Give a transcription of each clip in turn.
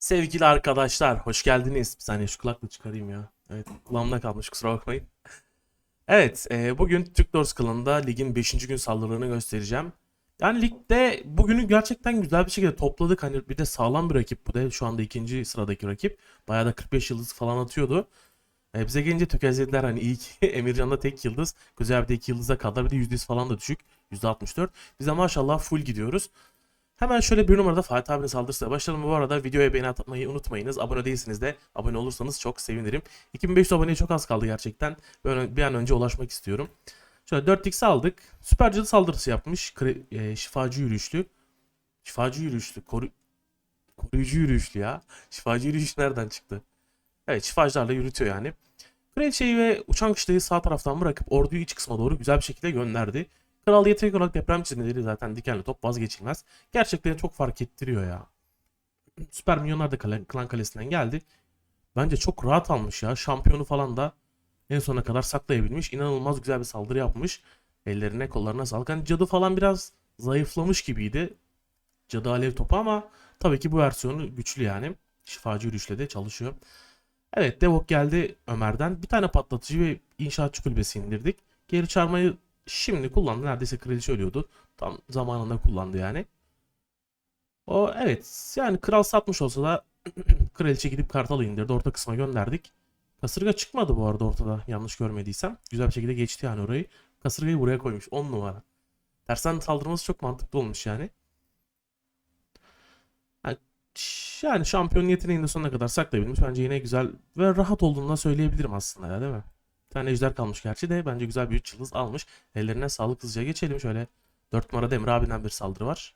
Sevgili arkadaşlar, hoş geldiniz. Bir saniye şu kulaklığı çıkarayım ya. Evet, kulağımda kalmış kusura bakmayın. Evet, e, bugün Türk Doors klanında ligin 5. gün saldırılarını göstereceğim. Yani ligde bugünü gerçekten güzel bir şekilde topladık. Hani bir de sağlam bir rakip bu da. Şu anda ikinci sıradaki rakip. Bayağı da 45 yıldız falan atıyordu. E, bize gelince tökezlediler hani iyi ki Emircan'da tek yıldız. Kuzey abi de 2 yıldıza kadar bir de %100 falan da düşük. %64. Biz de maşallah full gidiyoruz. Hemen şöyle bir numarada Fatih abinin saldırısıyla başlayalım. Bu arada videoya beğeni atmayı unutmayınız. Abone değilsiniz de abone olursanız çok sevinirim. 2500 aboneye çok az kaldı gerçekten. Böyle bir an önce ulaşmak istiyorum. Şöyle 4x aldık. Süper cadı saldırısı yapmış. Kre- e, şifacı yürüyüşlü. Şifacı yürüyüşlü. Koru koruyucu yürüyüşlü ya. Şifacı yürüyüş nereden çıktı? Evet şifacılarla yürütüyor yani. Kraliçeyi ve uçan kışlayı sağ taraftan bırakıp orduyu iç kısma doğru güzel bir şekilde gönderdi. Kral yetenek olarak deprem çizmeleri zaten dikenli top vazgeçilmez. Gerçekten çok fark ettiriyor ya. Süper Milyonlar da kale- klan kalesinden geldi. Bence çok rahat almış ya. Şampiyonu falan da en sona kadar saklayabilmiş. İnanılmaz güzel bir saldırı yapmış. Ellerine kollarına sağlık. Hani cadı falan biraz zayıflamış gibiydi. Cadı alev topu ama tabii ki bu versiyonu güçlü yani. Şifacı yürüyüşle de çalışıyor. Evet Devok geldi Ömer'den. Bir tane patlatıcı ve inşaatçı kulübesi indirdik. Geri çarmayı şimdi kullandı. Neredeyse kraliçe ölüyordu. Tam zamanında kullandı yani. O evet yani kral satmış olsa da kraliçe gidip kartalı indirdi. Orta kısma gönderdik. Kasırga çıkmadı bu arada ortada yanlış görmediysem. Güzel bir şekilde geçti yani orayı. Kasırgayı buraya koymuş 10 numara. Tersten saldırması çok mantıklı olmuş yani. Yani, yani şampiyon yeteneğini de sonuna kadar saklayabilmiş. Bence yine güzel ve rahat olduğunu da söyleyebilirim aslında ya değil mi? Tane ejder kalmış gerçi de bence güzel bir 3 yıldız almış. Ellerine sağlık hızlıca geçelim. Şöyle 4 numarada Emre abinden bir saldırı var.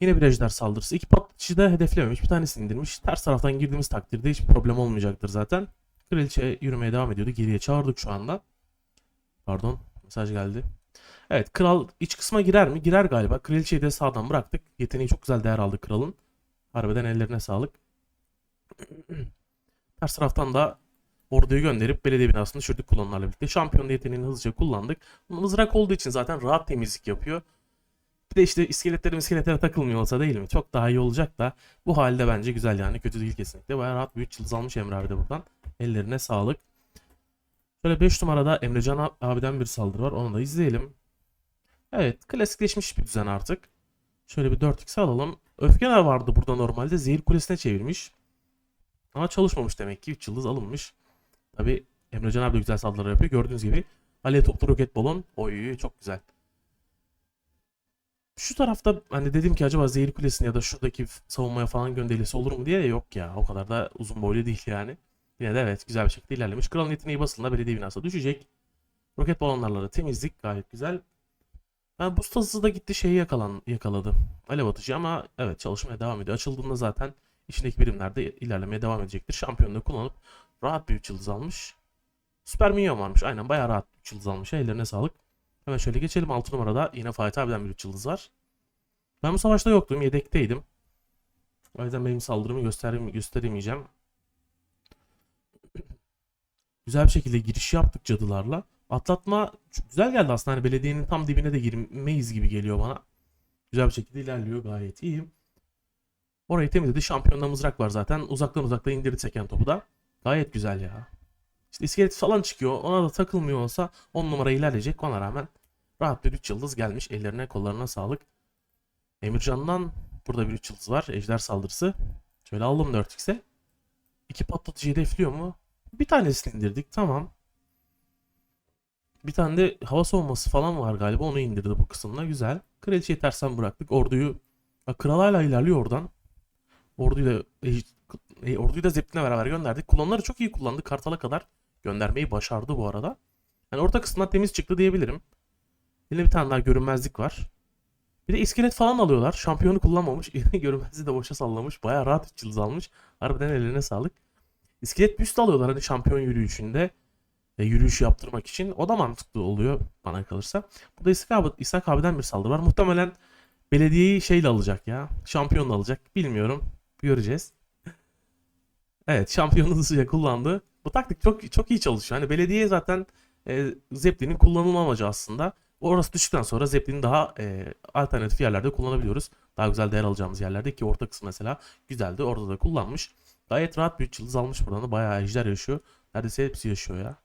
Yine bir ejder saldırısı. İki patlatıcı da hedeflememiş. Bir tanesini indirmiş. Ters taraftan girdiğimiz takdirde hiçbir problem olmayacaktır zaten. Kraliçe yürümeye devam ediyordu. Geriye çağırdık şu anda. Pardon. Mesaj geldi. Evet kral iç kısma girer mi? Girer galiba. Kraliçeyi de sağdan bıraktık. Yeteneği çok güzel değer aldı kralın. Harbiden ellerine sağlık. Ters taraftan da orduyu gönderip belediye binasını düşürdük kullanımlarla birlikte. Şampiyon yeteneğini hızlıca kullandık. Mızrak olduğu için zaten rahat temizlik yapıyor. Bir de işte iskeletlerim iskeletlere takılmıyor olsa değil mi? Çok daha iyi olacak da bu halde bence güzel yani. Kötü değil kesinlikle. Bayağı rahat bir 3 yıldız almış Emre abi de buradan. Ellerine sağlık. Şöyle 5 numarada Emrecan ab- abiden bir saldırı var. Onu da izleyelim. Evet klasikleşmiş bir düzen artık. Şöyle bir 4x alalım. Öfkeler vardı burada normalde. Zehir kulesine çevirmiş. Ama çalışmamış demek ki. 3 yıldız alınmış. Tabi Emrecan abi de güzel saldırılar yapıyor. Gördüğünüz gibi. Alev toplu roket balon. Oy çok güzel. Şu tarafta hani dedim ki acaba Zehir Kulesi'ni ya da şuradaki savunmaya falan gönderilse olur mu diye de yok ya. O kadar da uzun boylu değil yani. Yine de evet güzel bir şekilde ilerlemiş. Kralın yeteneği basılında belediye binası düşecek. Roket balonlarla temizlik gayet güzel. Ben boost hızı da gitti şeyi yakalan, yakaladı. Alev atıcı ama evet çalışmaya devam ediyor. Açıldığında zaten içindeki birimlerde ilerlemeye devam edecektir. Şampiyonluğu kullanıp rahat bir 3 yıldız almış. Süper minyon varmış. Aynen bayağı rahat 3 yıldız almış. Ellerine sağlık. Hemen şöyle geçelim. 6 numarada yine Fatih abiden bir 3 yıldız var. Ben bu savaşta yoktum. Yedekteydim. O yüzden benim saldırımı gösterim gösteremeyeceğim. Güzel bir şekilde giriş yaptık cadılarla. Atlatma güzel geldi aslında. Hani belediyenin tam dibine de girmeyiz gibi geliyor bana. Güzel bir şekilde ilerliyor. Gayet iyi. Orayı temizledi. Şampiyonda mızrak var zaten. Uzaktan uzaktan indirdi seken topu da. Gayet güzel ya. İşte iskelet falan çıkıyor. Ona da takılmıyor olsa 10 numara ilerleyecek. Ona rağmen rahat bir 3 yıldız gelmiş. Ellerine kollarına sağlık. Emircan'dan burada bir 3 yıldız var. Ejder saldırısı. Şöyle aldım 4x'e. İki patlatıcı hedefliyor mu? Bir tanesini indirdik. Tamam. Bir tane de hava savunması falan var galiba. Onu indirdi bu kısımda. Güzel. Kraliçeyi tersten bıraktık. Orduyu kral hala ilerliyor oradan. Orduyu da ej- e, orduyu da Zeppelin'le beraber gönderdik. Kullanları çok iyi kullandı. Kartal'a kadar göndermeyi başardı bu arada. Yani orta kısımdan temiz çıktı diyebilirim. Yine bir tane daha görünmezlik var. Bir de iskelet falan alıyorlar. Şampiyonu kullanmamış. Görünmezliği de boşa sallamış. Bayağı rahat 3 yıldız almış. Harbiden ellerine sağlık. İskelet büst alıyorlar hani şampiyon yürüyüşünde. E, yürüyüş yaptırmak için. O da mantıklı oluyor bana kalırsa. Burada İshak, abi, İshak abiden bir saldırı var. Muhtemelen belediyeyi şeyle alacak ya. Şampiyonla alacak. Bilmiyorum. Göreceğiz. Evet şampiyonu hızlıca kullandı. Bu taktik çok çok iyi çalışıyor. Hani belediye zaten e, Zeppelin'in kullanılma amacı aslında. Orası düştükten sonra Zeppelin'i daha e, alternatif yerlerde kullanabiliyoruz. Daha güzel değer alacağımız yerlerde ki orta kısım mesela güzeldi. Orada da kullanmış. Gayet rahat bir 3 yıldız almış buradan da. Bayağı ejder yaşıyor. Neredeyse hepsi yaşıyor ya.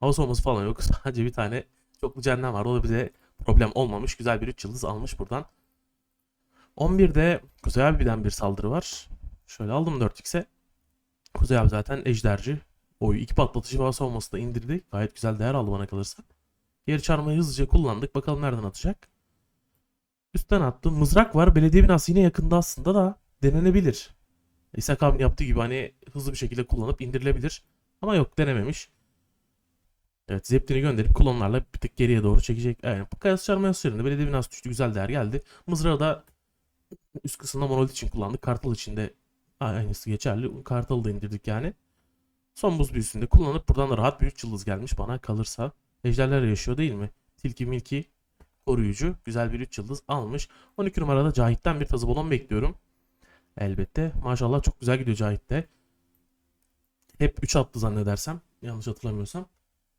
Hava soğuması falan yok. Sadece bir tane çoklu cehennem var. O da bize problem olmamış. Güzel bir 3 yıldız almış buradan. 11'de Kuzey abi'den bir saldırı var. Şöyle aldım 4x'e. Kuzey abi zaten ejderci. Oyu iki patlatıcı hava savunması da indirdi. Gayet güzel değer aldı bana kalırsa. Geri çarmıhı hızlıca kullandık. Bakalım nereden atacak. Üstten attı. Mızrak var. Belediye binası yine yakında aslında da denenebilir. İshak abinin yaptığı gibi hani hızlı bir şekilde kullanıp indirilebilir. Ama yok denememiş. Evet Zeppelin'i gönderip klonlarla bir tık geriye doğru çekecek. Evet Kayas çarmıha üzerinde belediye binası düştü. Güzel değer geldi. Mızrağı da üst kısımda monolit için kullandık. Kartal için de aynısı geçerli. Kartalı da indirdik yani. Son buz büyüsünde kullanıp buradan da rahat bir 3 yıldız gelmiş bana kalırsa. Ejderler yaşıyor değil mi? Tilki milki koruyucu. Güzel bir 3 yıldız almış. 12 numarada Cahit'ten bir tazı balon bekliyorum. Elbette. Maşallah çok güzel gidiyor Cahit'te. Hep 3 attı zannedersem. Yanlış hatırlamıyorsam.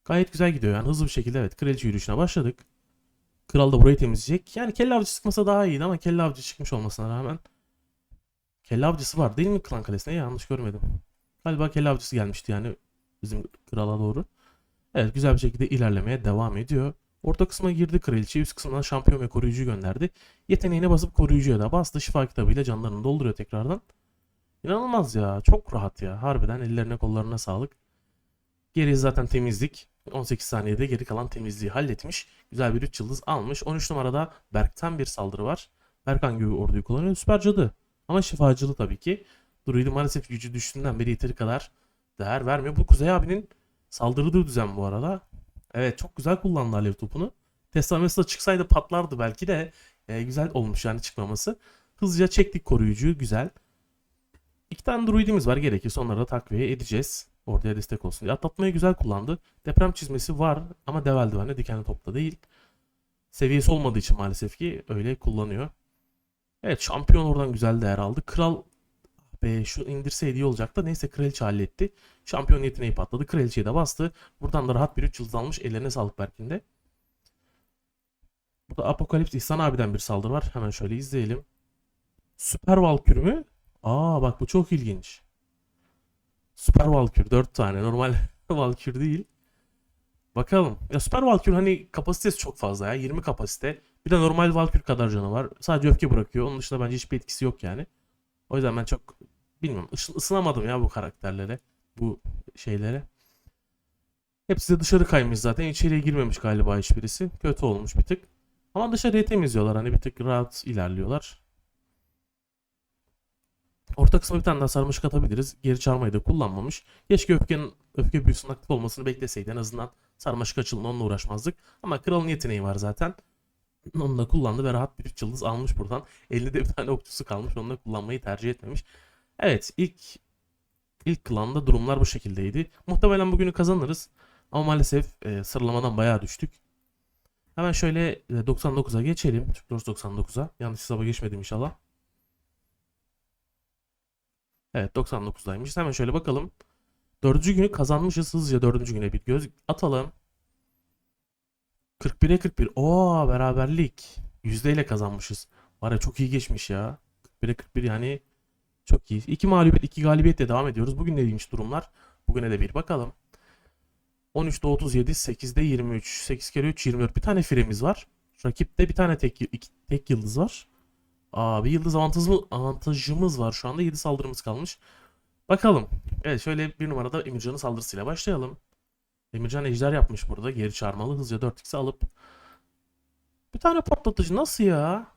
Gayet güzel gidiyor yani hızlı bir şekilde evet kraliçe yürüyüşüne başladık. Kral da burayı temizleyecek. Yani kelle avcı çıkmasa daha iyiydi ama kelle avcı çıkmış olmasına rağmen. Kelle avcısı var değil mi klan kalesine? Yanlış görmedim. Galiba kelle avcısı gelmişti yani bizim krala doğru. Evet güzel bir şekilde ilerlemeye devam ediyor. Orta kısma girdi kraliçe. Üst kısmından şampiyon ve koruyucu gönderdi. Yeteneğine basıp koruyucuya da bastı. Şifa kitabıyla canlarını dolduruyor tekrardan. İnanılmaz ya. Çok rahat ya. Harbiden ellerine kollarına sağlık. Geri zaten temizlik. 18 saniyede geri kalan temizliği halletmiş. Güzel bir 3 yıldız almış. 13 numarada Berk'ten bir saldırı var. Berk hangi orduyu kullanıyor? Süper cadı. Ama şifacılı tabii ki. Druid'i maalesef gücü düştüğünden beri yeteri kadar değer vermiyor. Bu Kuzey abinin saldırdığı düzen bu arada. Evet çok güzel kullandı alev topunu. Tesla mesela çıksaydı patlardı belki de. E, güzel olmuş yani çıkmaması. Hızlıca çektik koruyucuyu. Güzel. İki tane druidimiz var. Gerekirse onları da takviye edeceğiz. Ortaya destek olsun diye. Atlatmayı güzel kullandı. Deprem çizmesi var ama dev eldivende dikenli topta değil. Seviyesi olmadığı için maalesef ki öyle kullanıyor. Evet şampiyon oradan güzel değer aldı. Kral be şu indirseydi iyi olacaktı. Neyse kraliçe halletti. Şampiyon yeteneği patladı. Kraliçeyi de bastı. Buradan da rahat bir 3 yıldız almış. Ellerine sağlık Berk'in Burada Apokalips İhsan abiden bir saldırı var. Hemen şöyle izleyelim. Süper Valkür mü? Aa bak bu çok ilginç. Süper Valkür 4 tane. Normal Valkür değil. Bakalım. Ya Süper Valkür hani kapasitesi çok fazla ya. 20 kapasite. Bir de normal Valkür kadar canı var. Sadece öfke bırakıyor. Onun dışında bence hiçbir etkisi yok yani. O yüzden ben çok bilmiyorum. ısı- ısınamadım ya bu karakterlere. Bu şeylere. Hepsi de dışarı kaymış zaten. İçeriye girmemiş galiba hiçbirisi. Kötü olmuş bir tık. Ama dışarıya temizliyorlar. Hani bir tık rahat ilerliyorlar. Orta kısma bir tane daha sarmaşık atabiliriz. Geri çarmayı da kullanmamış. Keşke öfkenin öfke büyüsünün aktif olmasını bekleseydi. En azından sarmaşık açılımla onunla uğraşmazdık. Ama kralın yeteneği var zaten. Onu da kullandı ve rahat bir 3 yıldız almış buradan. Elinde bir tane okçusu kalmış. Onu da kullanmayı tercih etmemiş. Evet ilk ilk klanda durumlar bu şekildeydi. Muhtemelen bugünü kazanırız. Ama maalesef e, sıralamadan bayağı düştük. Hemen şöyle e, 99'a geçelim. Türk 99'a. Yanlış hesaba geçmedim inşallah. Evet 99'daymış. Hemen şöyle bakalım. Dördüncü günü kazanmışız. Hızlıca dördüncü güne bir göz atalım. 41'e 41. Oo beraberlik. Yüzdeyle kazanmışız. Var ya çok iyi geçmiş ya. 41'e 41 yani çok iyi. 2 mağlubiyet 2 galibiyetle devam ediyoruz. Bugün neymiş durumlar? Bugüne de bir bakalım. 13'te 37, 8'de 23, 8 kere 3 24. Bir tane firemiz var. Rakipte bir tane tek, iki, tek yıldız var. Aa bir yıldız avantajımız, avantajımız var. Şu anda 7 saldırımız kalmış. Bakalım. Evet şöyle bir numarada Emircan'ın saldırısıyla başlayalım. Emircan ejder yapmış burada. Geri çağırmalı. Hızlıca 4x'e alıp. Bir tane patlatıcı nasıl ya?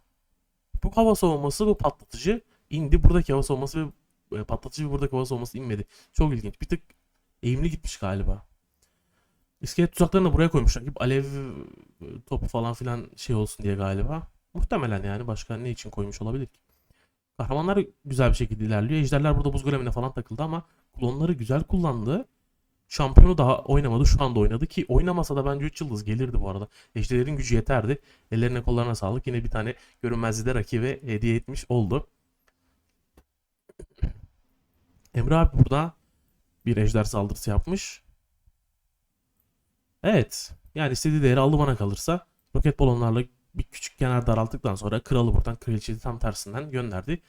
Bu hava savunması bu patlatıcı indi. Buradaki hava savunması ve e, patlatıcı ve buradaki hava savunması inmedi. Çok ilginç. Bir tık eğimli gitmiş galiba. İskelet tuzaklarını da buraya koymuşlar. Gibi alev e, topu falan filan şey olsun diye galiba. Muhtemelen yani başka ne için koymuş olabilir ki? Kahramanlar güzel bir şekilde ilerliyor. Ejderler burada buz golemine falan takıldı ama klonları güzel kullandı. Şampiyonu daha oynamadı. Şu anda oynadı ki oynamasa da bence 3 yıldız gelirdi bu arada. Ejderlerin gücü yeterdi. Ellerine kollarına sağlık. Yine bir tane görünmezliği rakibe hediye etmiş oldu. Emre abi burada bir ejder saldırısı yapmış. Evet. Yani istediği değeri aldı bana kalırsa. Roket balonlarla bir küçük kenar daralttıktan sonra kralı buradan kraliçeyi tam tersinden gönderdi.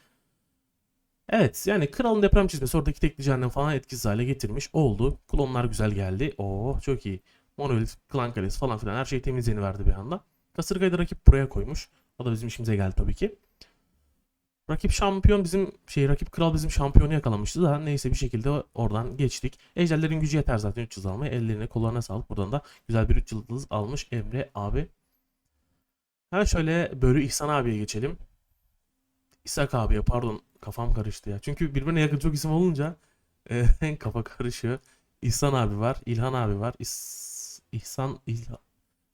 Evet yani kralın deprem çizmesi oradaki tekli cehennem falan etkisiz hale getirmiş oldu. Klonlar güzel geldi. Oo çok iyi. Monolith, klan kalesi falan filan her şey temizliğini verdi bir anda. Kasırgayı da rakip buraya koymuş. O da bizim işimize geldi tabii ki. Rakip şampiyon bizim şey rakip kral bizim şampiyonu yakalamıştı da neyse bir şekilde oradan geçtik. Ejderlerin gücü yeter zaten 3 yıldız almaya. Ellerine kollarına sağlık. Buradan da güzel bir 3 yıldız almış Emre abi. Hemen şöyle Börü İhsan abiye geçelim. İshak abiye pardon kafam karıştı ya. Çünkü birbirine yakın çok isim olunca e, kafa karışıyor. İhsan abi var, İlhan abi var. İs, İhsan, İlhan.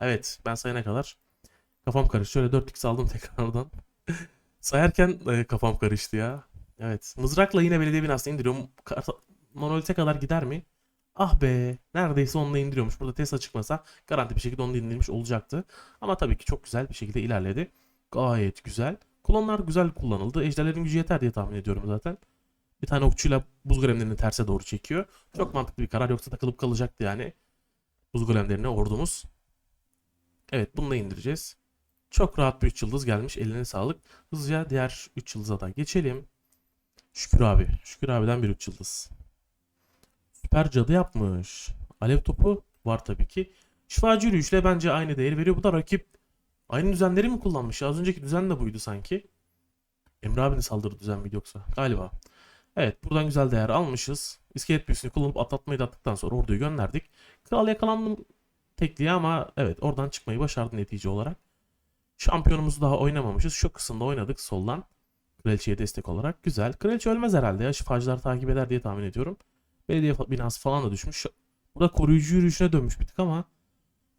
Evet ben sayana kadar kafam karıştı. Şöyle 4x aldım tekrardan. Sayarken e, kafam karıştı ya. Evet. Mızrakla yine belediye binasını indiriyorum. Monolite kadar gider mi? Ah be. Neredeyse onu da indiriyormuş. Burada Tesla çıkmasa garanti bir şekilde onu indirmiş olacaktı. Ama tabii ki çok güzel bir şekilde ilerledi. Gayet güzel. Klonlar güzel kullanıldı. Ejderlerin gücü yeter diye tahmin ediyorum zaten. Bir tane okçuyla buz golemlerini terse doğru çekiyor. Çok mantıklı bir karar. Yoksa takılıp kalacaktı yani. Buz golemlerine ordumuz. Evet bunu da indireceğiz. Çok rahat bir 3 yıldız gelmiş. Eline sağlık. Hızlıca diğer 3 yıldıza da geçelim. Şükür abi. Şükür abiden bir 3 yıldız. Süper cadı yapmış. Alev topu var tabii ki. Şifacı yürüyüşle bence aynı değeri veriyor. Bu da rakip aynı düzenleri mi kullanmış? Az önceki düzen de buydu sanki. Emre abinin saldırı düzen miydi yoksa? Galiba. Evet buradan güzel değer almışız. İskelet büyüsünü kullanıp atlatmayı da attıktan sonra orduyu gönderdik. Kral yakalandım tekliğe ama evet oradan çıkmayı başardı netice olarak. Şampiyonumuzu daha oynamamışız. Şu kısımda oynadık soldan. Kraliçeye destek olarak. Güzel. Kraliçe ölmez herhalde ya. Şifacılar takip eder diye tahmin ediyorum. Belediye binası falan da düşmüş. Burada koruyucu yürüyüşüne dönmüş bir tık ama.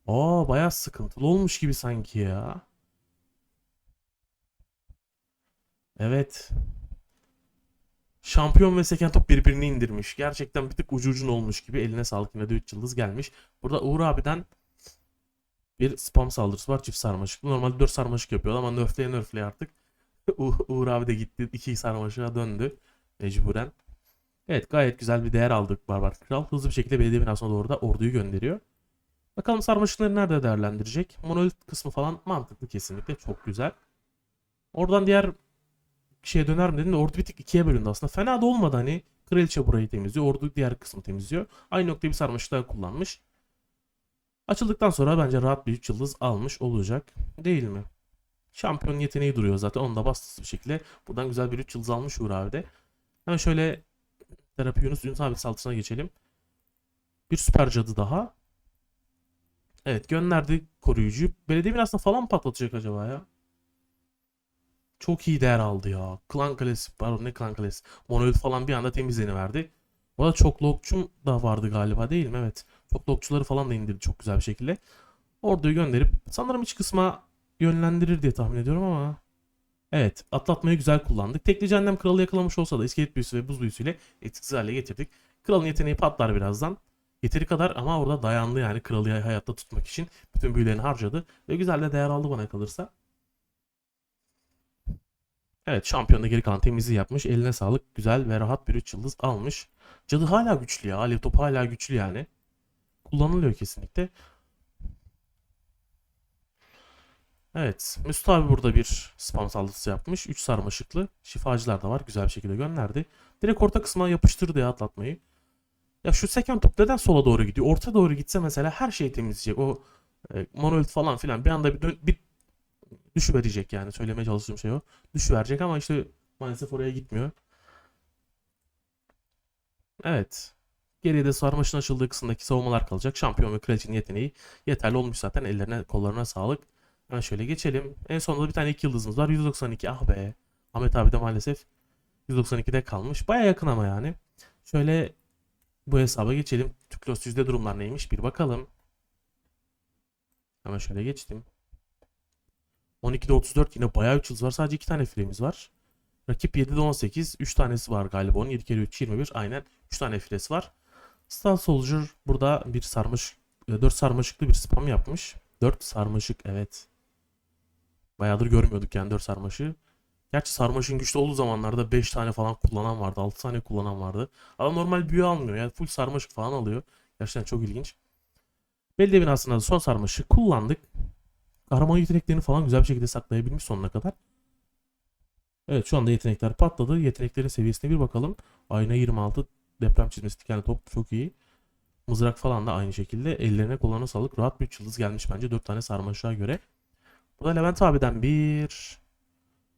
Aa bayağı sıkıntılı olmuş gibi sanki ya. Evet. Şampiyon ve seken top birbirini indirmiş. Gerçekten bir tık ucu ucuna olmuş gibi. Eline sağlık yine de 3 yıldız gelmiş. Burada Uğur abiden bir spam saldırısı var. Çift sarmaşıklı. Normalde 4 sarmaşık yapıyor ama nerfleye nerfleye artık. Uğur abi de gitti. 2 sarmaşığa döndü. Mecburen. Evet gayet güzel bir değer aldık Barbar Kral. Hızlı bir şekilde belediye binasına doğru da orduyu gönderiyor. Bakalım sarmaşıkları nerede değerlendirecek? Monolit kısmı falan mantıklı kesinlikle. Çok güzel. Oradan diğer şeye döner mi dedim de ordu bir tık ikiye bölündü aslında. Fena da olmadı hani. Kraliçe burayı temizliyor. Ordu diğer kısmı temizliyor. Aynı noktayı bir sarmaşık daha kullanmış. Açıldıktan sonra bence rahat bir 3 yıldız almış olacak. Değil mi? Şampiyon yeteneği duruyor zaten. Onu da bastısı bir şekilde. Buradan güzel bir 3 yıldız almış Uğur abi de. Hemen şöyle terapi Yunus Yunus abi saldırısına geçelim. Bir süper cadı daha. Evet gönderdi koruyucu. Belediye binasını falan patlatacak acaba ya? Çok iyi değer aldı ya. Klan Kalesi, pardon ne Klan Kalesi. Monolith falan bir anda temizleniverdi. Bu da çok lokçum da vardı galiba değil mi? Evet. Çok lokçuları falan da indirdi çok güzel bir şekilde. Orduyu gönderip sanırım iç kısma yönlendirir diye tahmin ediyorum ama. Evet atlatmayı güzel kullandık. Tekli Cehennem Kralı yakalamış olsa da iskelet büyüsü ve buz büyüsüyle etkisiz hale getirdik. Kralın yeteneği patlar birazdan. Yeteri kadar ama orada dayandı yani kralı hayatta tutmak için. Bütün büyülerini harcadı ve güzel de değer aldı bana kalırsa. Evet şampiyonda geri kalan temizliği yapmış. Eline sağlık. Güzel ve rahat bir 3 yıldız almış. Cadı hala güçlü ya. Alev topu hala güçlü yani. Kullanılıyor kesinlikle. Evet. Mesut abi burada bir spam saldırısı yapmış. 3 sarmaşıklı. Şifacılar da var. Güzel bir şekilde gönderdi. Direkt orta kısma yapıştırdı ya atlatmayı. Ya şu seken top neden sola doğru gidiyor? Orta doğru gitse mesela her şeyi temizleyecek. O e, monolith falan filan bir anda bir, dön- bir düşüverecek yani. Söylemeye çalıştığım şey o. Düşüverecek ama işte maalesef oraya gitmiyor. Evet. Geriye de sarmaşın açıldığı kısımdaki savunmalar kalacak. Şampiyon ve kraliçenin yeteneği yeterli olmuş zaten. Ellerine kollarına sağlık. Hemen şöyle geçelim. En sonunda bir tane iki yıldızımız var. 192 ah be. Ahmet abi de maalesef 192'de kalmış. Baya yakın ama yani. Şöyle bu hesaba geçelim. Tüklos yüzde durumlar neymiş bir bakalım. Hemen şöyle geçtim. 12'de 34 yine bayağı 3 yıldız var. Sadece 2 tane filemiz var. Rakip 7'de 18. 3 tanesi var galiba onun. 7 kere 3 21. Aynen 3 tane filesi var. Star Soldier burada bir sarmış 4 sarmaşıklı bir spam yapmış. 4 sarmaşık evet. Bayağıdır görmüyorduk yani 4 sarmaşığı. Gerçi sarmaşın güçlü olduğu zamanlarda 5 tane falan kullanan vardı. 6 tane kullanan vardı. Ama normal büyü almıyor. Yani full sarmaşık falan alıyor. Gerçekten çok ilginç. Belediye binasında da son sarmaşığı kullandık. kahraman yeteneklerini falan güzel bir şekilde saklayabilmiş sonuna kadar. Evet şu anda yetenekler patladı. Yeteneklerin seviyesine bir bakalım. Ayna 26 deprem çizmesi dikenli top çok iyi. Mızrak falan da aynı şekilde. Ellerine kollarına sağlık. Rahat bir 3 yıldız gelmiş bence 4 tane sarmaşığa göre. Burada Levent abiden bir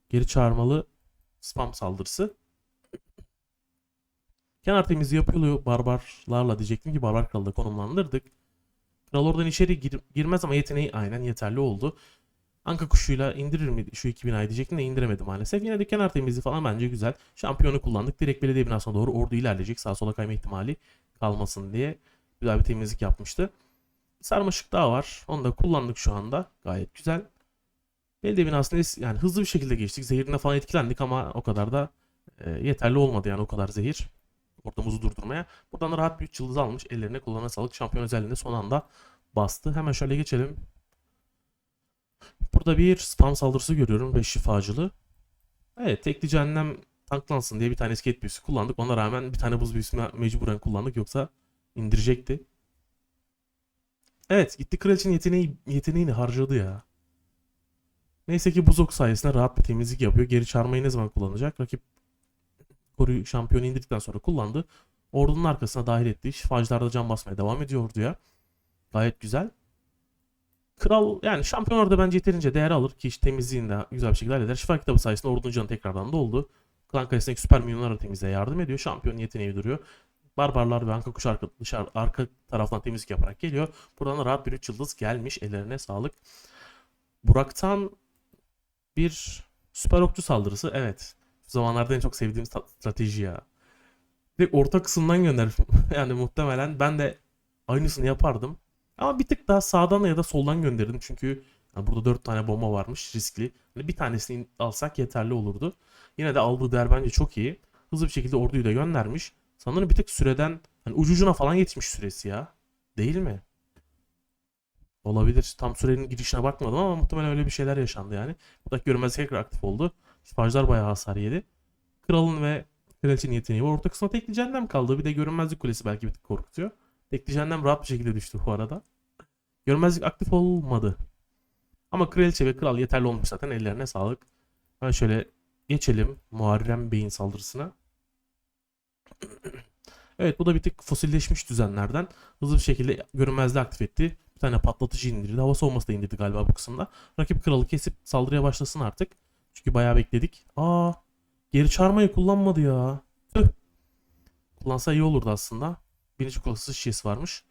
geri çağırmalı spam saldırısı. Kenar temizliği yapılıyor barbarlarla diyecektim ki barbar kralı da konumlandırdık. Kral oradan içeri gir- girmez ama yeteneği aynen yeterli oldu. Anka kuşuyla indirir mi şu 2000 ay diyecektim de indiremedi maalesef. Yine de kenar temizliği falan bence güzel. Şampiyonu kullandık. Direkt belediye binasına doğru ordu ilerleyecek. Sağa sola kayma ihtimali kalmasın diye güzel bir temizlik yapmıştı. Sarmaşık daha var. Onu da kullandık şu anda. Gayet güzel. Belediye binasında es- yani hızlı bir şekilde geçtik. Zehirine falan etkilendik ama o kadar da e, yeterli olmadı yani o kadar zehir. Ortamızı durdurmaya. Buradan da rahat bir 3 yıldız almış. Ellerine kollarına sağlık. Şampiyon özelliğinde son anda bastı. Hemen şöyle geçelim. Burada bir spam saldırısı görüyorum. 5 şifacılı. Evet tekli cehennem tanklansın diye bir tane iskelet büyüsü kullandık. Ona rağmen bir tane buz büyüsünü mecburen kullandık. Yoksa indirecekti. Evet gitti kraliçenin yeteneği, yeteneğini harcadı ya. Neyse ki buzok sayesinde rahat bir temizlik yapıyor. Geri çağırmayı ne zaman kullanacak? Rakip koruyu şampiyonu indirdikten sonra kullandı. Ordunun arkasına dahil etti. Şifacılar can basmaya devam ediyor orduya. Gayet güzel. Kral yani şampiyon orada bence yeterince değer alır ki işte temizliğini de güzel bir şekilde halleder. Şifa kitabı sayesinde ordunun canı tekrardan doldu. Klan kalesindeki süper milyonlar temizliğe yardım ediyor. Şampiyon yeteneği duruyor. Barbarlar ve Anka kuş arka, dışarı, arka taraftan temizlik yaparak geliyor. Buradan da rahat bir 3 yıldız gelmiş. Ellerine sağlık. Burak'tan bir süper okçu saldırısı. Evet. Şu zamanlarda en çok sevdiğim strateji ya. Direkt orta kısımdan gönder. yani muhtemelen ben de aynısını yapardım. Ama bir tık daha sağdan ya da soldan gönderdim. Çünkü yani burada 4 tane bomba varmış riskli. Hani bir tanesini alsak yeterli olurdu. Yine de aldığı değer bence çok iyi. Hızlı bir şekilde orduyu da göndermiş. Sanırım bir tık süreden hani ucucuna falan yetmiş süresi ya. Değil mi? Olabilir. Tam sürenin girişine bakmadım ama muhtemelen öyle bir şeyler yaşandı yani. Buradaki görünmezlik tekrar aktif oldu. Şifacılar bayağı hasar yedi. Kralın ve kraliçenin yeteneği var. Orta kısmına tekli cehennem kaldı. Bir de görünmezlik kulesi belki bir tık korkutuyor. Tekli cehennem rahat bir şekilde düştü bu arada. Görünmezlik aktif olmadı. Ama kraliçe ve kral yeterli olmuş zaten. Ellerine sağlık. Ben şöyle geçelim Muharrem Bey'in saldırısına. Evet bu da bir tık fosilleşmiş düzenlerden. Hızlı bir şekilde görünmezliği aktif etti. Bir tane patlatıcı indirdi. Hava soğuması da indirdi galiba bu kısımda. Rakip kralı kesip saldırıya başlasın artık. Çünkü bayağı bekledik. Aa, geri çağırmayı kullanmadı ya. Tüh. Kullansa iyi olurdu aslında. Birinci kulası şişesi varmış.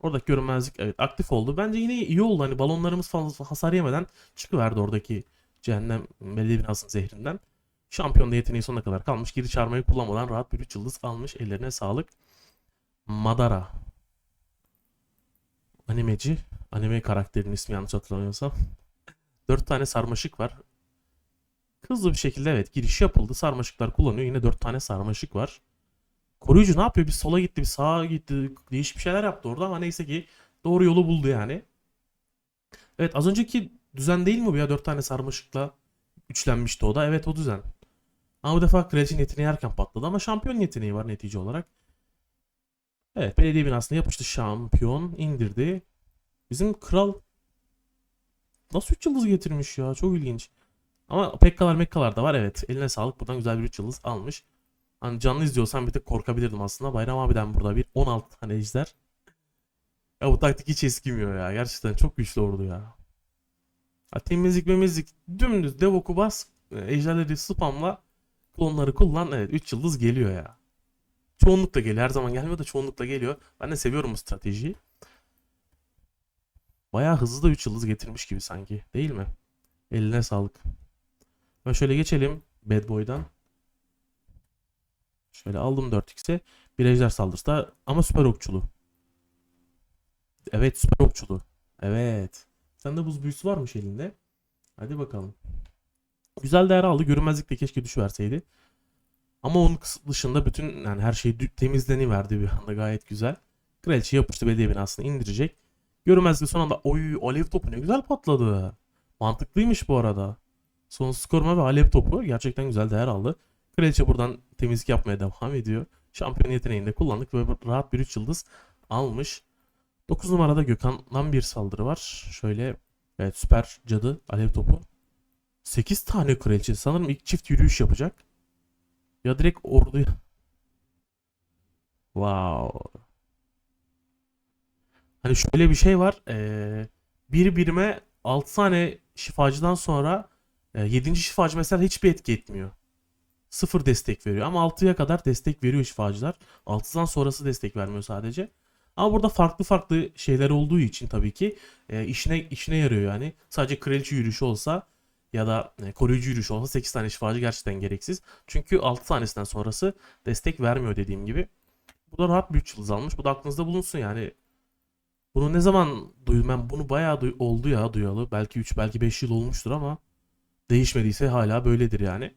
Oradaki görünmezlik evet aktif oldu. Bence yine iyi oldu. Hani balonlarımız fazla hasar yemeden çıkıverdi oradaki cehennem belediye binasının zehrinden. Şampiyon da yeteneği sonuna kadar kalmış. Geri çağırmayı kullanmadan rahat bir 3 yıldız almış. Ellerine sağlık. Madara. Animeci. Anime karakterinin ismi yanlış hatırlamıyorsam. 4 tane sarmaşık var. Hızlı bir şekilde evet giriş yapıldı. Sarmaşıklar kullanıyor. Yine 4 tane sarmaşık var. Koruyucu ne yapıyor? Bir sola gitti, bir sağa gitti. Değişik bir şeyler yaptı orada ama neyse ki doğru yolu buldu yani. Evet az önceki düzen değil mi bu ya? 4 tane sarmaşıkla üçlenmişti o da. Evet o düzen. Ama bu defa kraliçenin yeteneği erken patladı ama şampiyon yeteneği var netice olarak. Evet belediye binasına yapıştı şampiyon indirdi. Bizim kral nasıl 3 yıldız getirmiş ya çok ilginç. Ama pekkalar mekkalar da var evet eline sağlık buradan güzel bir 3 yıldız almış. Hani canlı izliyorsam bir tık korkabilirdim aslında. Bayram abiden burada bir 16 tane ejder. Ya bu taktik hiç eskimiyor ya. Gerçekten çok güçlü ordu ya. Ha, temizlik memizlik dümdüz devoku bas. e, Ejderleri spamla. Klonları kullan. Evet 3 yıldız geliyor ya. Çoğunlukla geliyor. Her zaman gelmiyor da çoğunlukla geliyor. Ben de seviyorum bu stratejiyi. Bayağı hızlı da 3 yıldız getirmiş gibi sanki. Değil mi? Eline sağlık. Ben şöyle geçelim. Bad Boy'dan. Şöyle aldım 4x'e. Bir ejder saldırısı da ama süper okçulu. Evet süper okçulu. Evet. Sende buz büyüsü varmış elinde. Hadi bakalım. Güzel değer aldı. Görünmezlik de keşke düşüverseydi. Ama onun dışında bütün yani her şey temizleniverdi bir anda gayet güzel. Kraliçe yapıştı belediye binasını indirecek. Görünmezlik son anda oy alev topu ne güzel patladı. Mantıklıymış bu arada. Sonsuz koruma ve alev topu gerçekten güzel değer aldı. Kraliçe buradan temizlik yapmaya devam ediyor. Şampiyon yeteneğini de kullandık ve rahat bir 3 yıldız almış. 9 numarada Gökhan'dan bir saldırı var. Şöyle evet süper cadı alev topu. 8 tane kraliçe. Sanırım ilk çift yürüyüş yapacak. Ya direkt orduya. Wow. Hani şöyle bir şey var. Ee, bir birime 6 tane şifacıdan sonra 7. şifacı mesela hiçbir etki etmiyor. Sıfır destek veriyor. Ama 6'ya kadar destek veriyor şifacılar. 6'dan sonrası destek vermiyor sadece. Ama burada farklı farklı şeyler olduğu için tabii ki e, işine işine yarıyor yani. Sadece kraliçe yürüyüşü olsa ya da e, koruyucu yürüyüşü olsa 8 tane şifacı gerçekten gereksiz. Çünkü 6 tanesinden sonrası destek vermiyor dediğim gibi. Bu da rahat bir 3 yıldız almış. Bu da aklınızda bulunsun yani. Bunu ne zaman duydum ben bunu bayağı duy- oldu ya duyalı. Belki 3 belki 5 yıl olmuştur ama değişmediyse hala böyledir yani.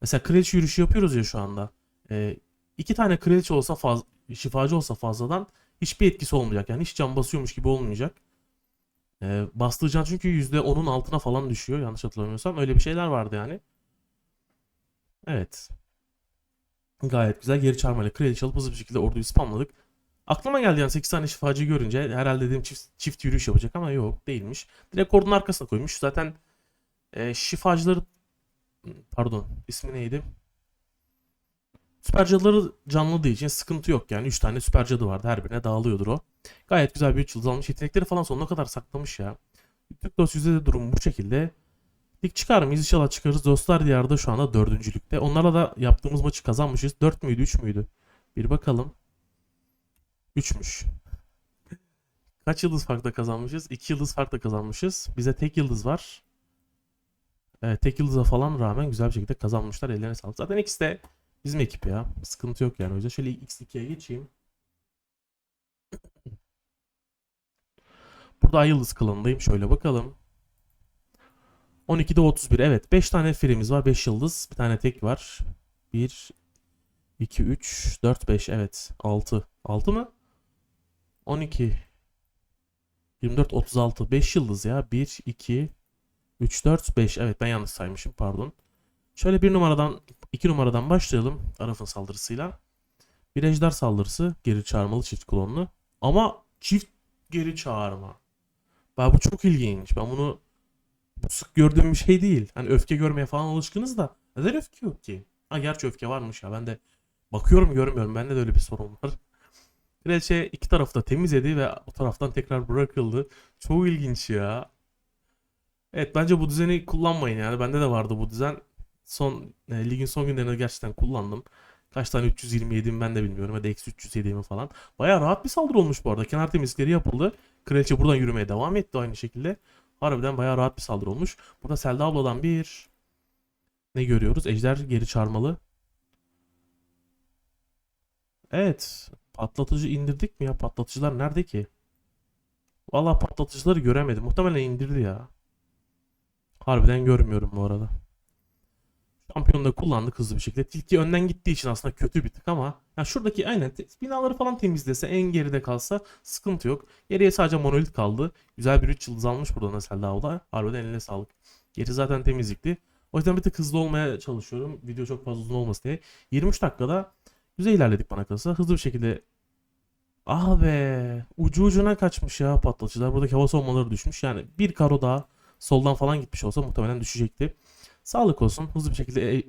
Mesela kraliçe yürüyüşü yapıyoruz ya şu anda. Ee, iki tane kraliçe olsa faz şifacı olsa fazladan hiçbir etkisi olmayacak. Yani hiç can basıyormuş gibi olmayacak. Ee, bastığı can çünkü %10'un altına falan düşüyor yanlış hatırlamıyorsam. Öyle bir şeyler vardı yani. Evet. Gayet güzel geri çağırmayla kraliçe alıp hızlı bir şekilde orduyu spamladık. Aklıma geldi yani 8 tane şifacı görünce herhalde dedim çift, çift yürüyüş yapacak ama yok değilmiş. Direkt ordunun arkasına koymuş. Zaten e, şifacıları pardon ismi neydi? Süper cadıları canladığı için sıkıntı yok yani 3 tane süper cadı vardı her birine dağılıyordur o. Gayet güzel bir 3 yıldız almış yetenekleri falan sonuna kadar saklamış ya. Türk Dost yüzde durum bu şekilde. Lig çıkar mıyız? İnşallah çıkarız. Dostlar Diyarı'da şu anda dördüncülükte. Onlarla da yaptığımız maçı kazanmışız. 4 müydü 3 müydü? Bir bakalım. 3'müş. Kaç yıldız farkla kazanmışız? 2 yıldız farkla kazanmışız. Bize tek yıldız var. Evet, tek yıldıza falan rağmen güzel bir şekilde kazanmışlar. Ellerine sağlık. Zaten ikisi de bizim ekip ya. Sıkıntı yok yani. O yüzden şöyle X2'ye geçeyim. Burada ay yıldız klanındayım. Şöyle bakalım. 12'de 31. Evet 5 tane frimiz var. 5 yıldız. Bir tane tek var. 1 2 3 4 5 evet 6. 6 mı? 12 24 36 5 yıldız ya. 1 2 3 4 5. Evet ben yanlış saymışım pardon. Şöyle bir numaradan 2 numaradan başlayalım Araf'ın saldırısıyla. Bir ejder saldırısı geri çağırmalı çift klonlu. Ama çift geri çağırma. Ben bu çok ilginç. Ben bunu bu sık gördüğüm bir şey değil. Hani öfke görmeye falan alışkınız da neden öfke yok ki? Ha gerçi öfke varmış ya. Ben de bakıyorum görmüyorum. Bende de öyle bir sorun var. Kraliçe iki tarafı da temizledi ve o taraftan tekrar bırakıldı. Çok ilginç ya. Evet bence bu düzeni kullanmayın yani. Bende de vardı bu düzen. Son e, ligin son günlerinde gerçekten kullandım. Kaç tane 327'mi ben de bilmiyorum. Ya da eksi 307'mi falan. Baya rahat bir saldırı olmuş bu arada. Kenar temizlikleri yapıldı. Kraliçe buradan yürümeye devam etti aynı şekilde. Harbiden baya rahat bir saldırı olmuş. Burada Selda abladan bir ne görüyoruz? Ejder geri çağırmalı. Evet. Patlatıcı indirdik mi ya? Patlatıcılar nerede ki? Vallahi patlatıcıları göremedim. Muhtemelen indirdi ya. Harbiden görmüyorum bu arada. Şampiyonu da kullandık hızlı bir şekilde. Tilki önden gittiği için aslında kötü bir tık ama ya şuradaki aynen binaları falan temizlese en geride kalsa sıkıntı yok. Geriye sadece monolit kaldı. Güzel bir 3 yıldız almış burada Selda abla. Harbiden eline sağlık. Geri zaten temizlikti. O yüzden bir tık hızlı olmaya çalışıyorum. Video çok fazla uzun olmasın diye. 23 dakikada güzel ilerledik bana kalırsa. Hızlı bir şekilde Ah be. Ucu ucuna kaçmış ya patlatıcılar. Buradaki hava savunmaları düşmüş. Yani bir karo daha soldan falan gitmiş olsa muhtemelen düşecekti. Sağlık olsun. Hızlı bir şekilde e,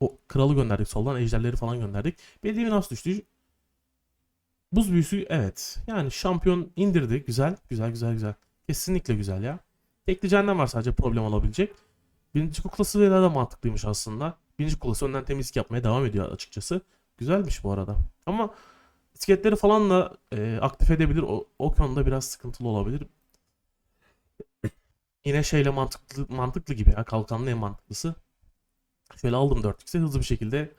o kralı gönderdik soldan. Ejderleri falan gönderdik. Belediye nasıl düştü? Buz büyüsü evet. Yani şampiyon indirdi. Güzel. Güzel güzel güzel. Kesinlikle güzel ya. Tekli cehennem var sadece problem olabilecek. Birinci kuklası da da mantıklıymış aslında. Birinci kuklası önden temizlik yapmaya devam ediyor açıkçası. Güzelmiş bu arada. Ama İskeletleri falan da e, aktif edebilir. O, o konuda biraz sıkıntılı olabilir. Yine şeyle mantıklı mantıklı gibi ya. Kalkanlı en mantıklısı. Şöyle aldım 4x'e hızlı bir şekilde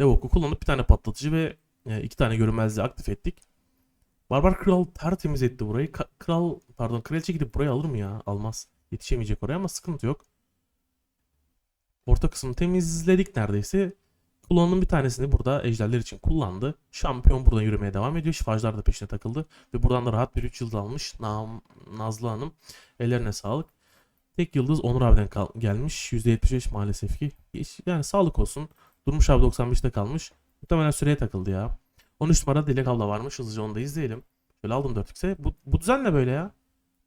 Devok'u kullanıp bir tane patlatıcı ve e, iki tane görünmezliği aktif ettik. Barbar Kral tertemiz etti burayı. Ka- Kral pardon kraliçe gidip burayı alır mı ya? Almaz. Yetişemeyecek oraya ama sıkıntı yok. Orta kısmı temizledik neredeyse. Kullanımın bir tanesini burada ejderler için kullandı. Şampiyon buradan yürümeye devam ediyor. Şifacılar da peşine takıldı. Ve buradan da rahat bir 3 yıldız almış. Nam, Nazlı Hanım. Ellerine sağlık. Tek yıldız Onur abiden gelmiş. %75 maalesef ki. Yani sağlık olsun. Durmuş abi 95'te kalmış. Muhtemelen süreye takıldı ya. 13 numara Dilek abla varmış. Hızlıca onu da izleyelim. Şöyle aldım 4x'e. Bu, bu düzen ne böyle ya?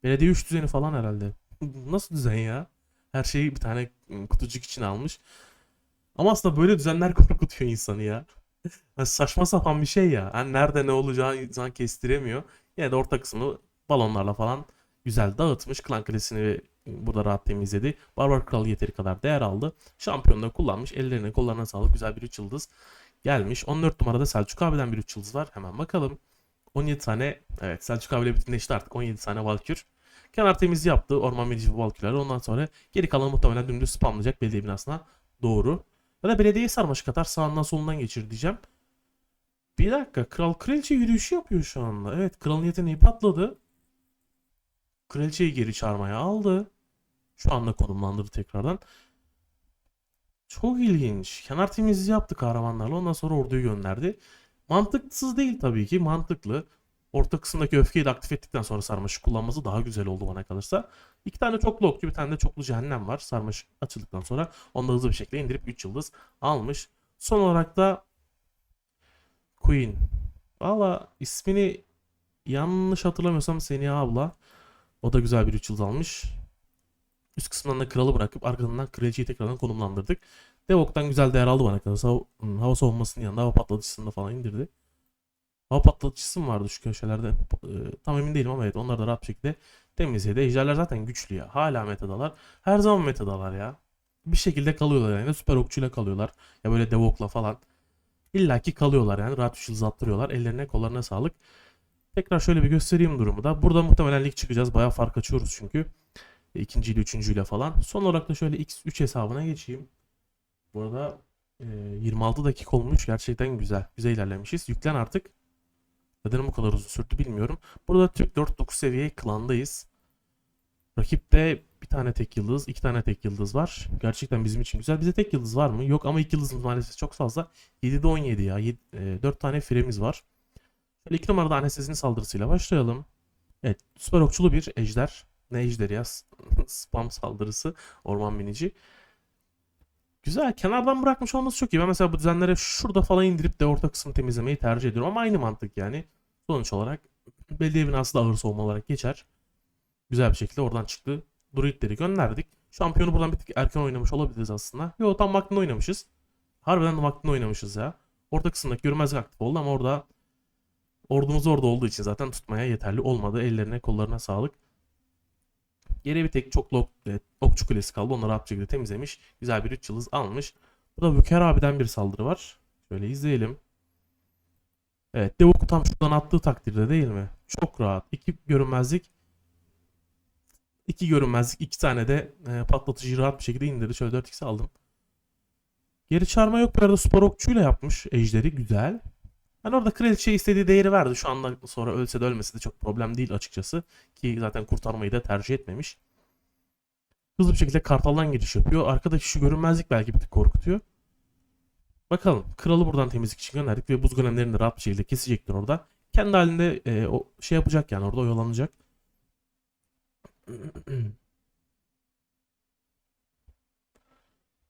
Belediye 3 düzeni falan herhalde. Nasıl düzen ya? Her şeyi bir tane kutucuk için almış. Ama aslında böyle düzenler korkutuyor insanı ya. Yani saçma sapan bir şey ya. Hani nerede ne olacağı insan kestiremiyor. Yine de orta kısmını balonlarla falan güzel dağıtmış. Klan Kalesi'ni burada rahat temizledi. Barbar Kral yeteri kadar değer aldı. Şampiyonluğu kullanmış. Ellerine kollarına sağlık. Güzel bir 3 yıldız gelmiş. 14 numarada Selçuk abiden bir 3 yıldız var. Hemen bakalım. 17 tane evet Selçuk abiyle bütünleşti artık 17 tane Valkür. Kenar temizliği yaptı orman medici Valkürler. Ondan sonra geri kalanı muhtemelen dümdüz spamlayacak belediye binasına doğru. Ya da belediyeye sarmaşık atar sağından solundan geçir diyeceğim. Bir dakika kral kraliçe yürüyüşü yapıyor şu anda. Evet kralın yeteneği patladı. Kraliçeyi geri çağırmaya aldı. Şu anda konumlandırdı tekrardan. Çok ilginç. Kenar temizliği yaptı kahramanlarla. Ondan sonra orduyu gönderdi. Mantıksız değil tabii ki. Mantıklı. Orta kısımdaki öfkeyi de aktif ettikten sonra sarmaşık kullanması daha güzel oldu bana kalırsa. İki tane çoklu okçu bir tane de çoklu cehennem var. Sarmaşık açıldıktan sonra onu da hızlı bir şekilde indirip 3 yıldız almış. Son olarak da Queen. Valla ismini yanlış hatırlamıyorsam Seniha abla. O da güzel bir 3 yıldız almış. Üst kısmından da kralı bırakıp arkadan kraliçeyi tekrardan konumlandırdık. Devok'tan güzel değer aldı bana kalırsa. Hava, hmm, hava savunmasının yanında hava patlatıcısını da falan indirdi. Hava patlatıcısı mı vardı şu köşelerde? Ee, tam emin değilim ama evet onlar da rahat bir şekilde temizledi. Ejderler zaten güçlü ya. Hala metadalar. Her zaman metadalar ya. Bir şekilde kalıyorlar yani. Süper okçuyla kalıyorlar. Ya böyle Devok'la falan. İlla ki kalıyorlar yani. Rahat 3 yıldız attırıyorlar. Ellerine kollarına sağlık. Tekrar şöyle bir göstereyim durumu da. Burada muhtemelen lig çıkacağız. Bayağı fark açıyoruz çünkü. E, İkinciyle üçüncüyle falan. Son olarak da şöyle X3 hesabına geçeyim. Burada e, 26 dakika olmuş. Gerçekten güzel. Güzel ilerlemişiz. Yüklen artık. Neden bu kadar uzun sürdü bilmiyorum. Burada Türk 4-9 seviye klandayız. Rakipte bir tane tek yıldız, iki tane tek yıldız var. Gerçekten bizim için güzel. Bize tek yıldız var mı? Yok ama iki yıldızımız maalesef çok fazla. 7'de 17 ya. 7, 4 tane firemiz var. Şöyle 2 numarada anestezinin saldırısıyla başlayalım. Evet, süper okçulu bir ejder. Ne ejderi ya? Spam saldırısı. Orman binici. Güzel. Kenardan bırakmış olması çok iyi. Ben mesela bu düzenleri şurada falan indirip de orta kısmı temizlemeyi tercih ediyorum. Ama aynı mantık yani. Sonuç olarak belediye binası da ağır savunma olarak geçer. Güzel bir şekilde oradan çıktı. Druidleri gönderdik. Şampiyonu buradan bir tık erken oynamış olabiliriz aslında. Yo tam vaktinde oynamışız. Harbiden de vaktinde oynamışız ya. Orta kısımdaki görünmezlik aktif oldu ama orada ordumuz orada olduğu için zaten tutmaya yeterli olmadı. Ellerine kollarına sağlık. Geriye bir tek çok ok, e, okçu kulesi kaldı. Onu rahat şekilde temizlemiş. Güzel bir 3 yıldız almış. Burada Büker abiden bir saldırı var. Şöyle izleyelim. Evet Devok'u tam şuradan attığı takdirde değil mi? Çok rahat. İki görünmezlik. iki görünmezlik. iki tane de e, patlatıcıyı rahat bir şekilde indirdi. Şöyle 4x aldım. Geri çağırma yok. Bir arada spor okçuyla yapmış. Ejderi güzel. Hani orada kraliçe istediği değeri verdi. Şu anda sonra ölse de ölmese de çok problem değil açıkçası. Ki zaten kurtarmayı da tercih etmemiş. Hızlı bir şekilde kartaldan giriş yapıyor. Arkadaki şu görünmezlik belki bir tık korkutuyor. Bakalım. Kralı buradan temizlik için gönderdik ve buz golemlerini de rahat bir şekilde kesecektir orada. Kendi halinde e, o şey yapacak yani orada oyalanacak.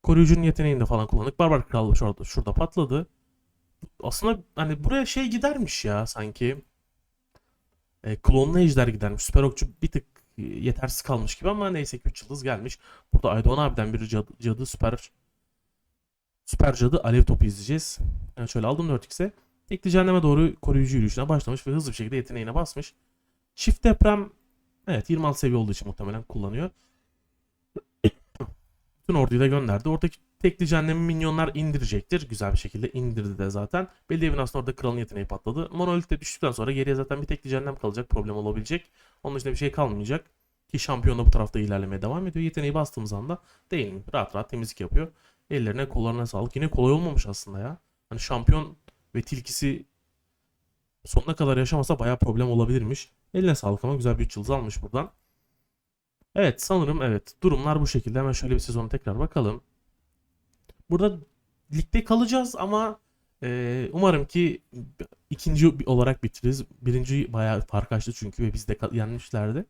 Koruyucunun yeteneğini de falan kullandık. Barbar Kral şurada, şurada patladı. Aslında hani buraya şey gidermiş ya sanki. E, klonlu ejder gidermiş. Süper okçu bir tık e, yetersiz kalmış gibi ama neyse ki 3 yıldız gelmiş. Burada Aydoğan abiden bir cadı, cadı süper süper cadı alev topu izleyeceğiz. Yani şöyle aldım 4x'e. Tekli cehenneme doğru koruyucu yürüyüşüne başlamış ve hızlı bir şekilde yeteneğine basmış. Çift deprem evet 26 seviye olduğu için muhtemelen kullanıyor. Bütün orduyu da gönderdi. Oradaki tekli cehennemi minyonlar indirecektir. Güzel bir şekilde indirdi de zaten. Belediye binasında orada kralın yeteneği patladı. Monolith de düştükten sonra geriye zaten bir tekli cehennem kalacak. Problem olabilecek. Onun dışında bir şey kalmayacak. Ki şampiyon da bu tarafta ilerlemeye devam ediyor. Yeteneği bastığımız anda değil mi? Rahat rahat temizlik yapıyor. Ellerine kollarına sağlık. Yine kolay olmamış aslında ya. Hani şampiyon ve tilkisi sonuna kadar yaşamasa bayağı problem olabilirmiş. Eline sağlık ama güzel bir 3 yıldız almış buradan. Evet sanırım evet. Durumlar bu şekilde. Hemen şöyle bir sezonu tekrar bakalım. Burada ligde kalacağız ama e, umarım ki ikinci olarak bitiririz. Birinci bayağı fark açtı çünkü ve biz de yenmişlerdi.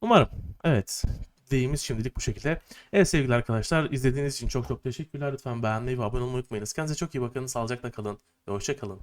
Umarım. Evet. Deyimiz şimdilik bu şekilde. Evet sevgili arkadaşlar izlediğiniz için çok çok teşekkürler. Lütfen beğenmeyi ve abone olmayı unutmayınız. Kendinize çok iyi bakın. Sağlıcakla kalın ve hoşça kalın.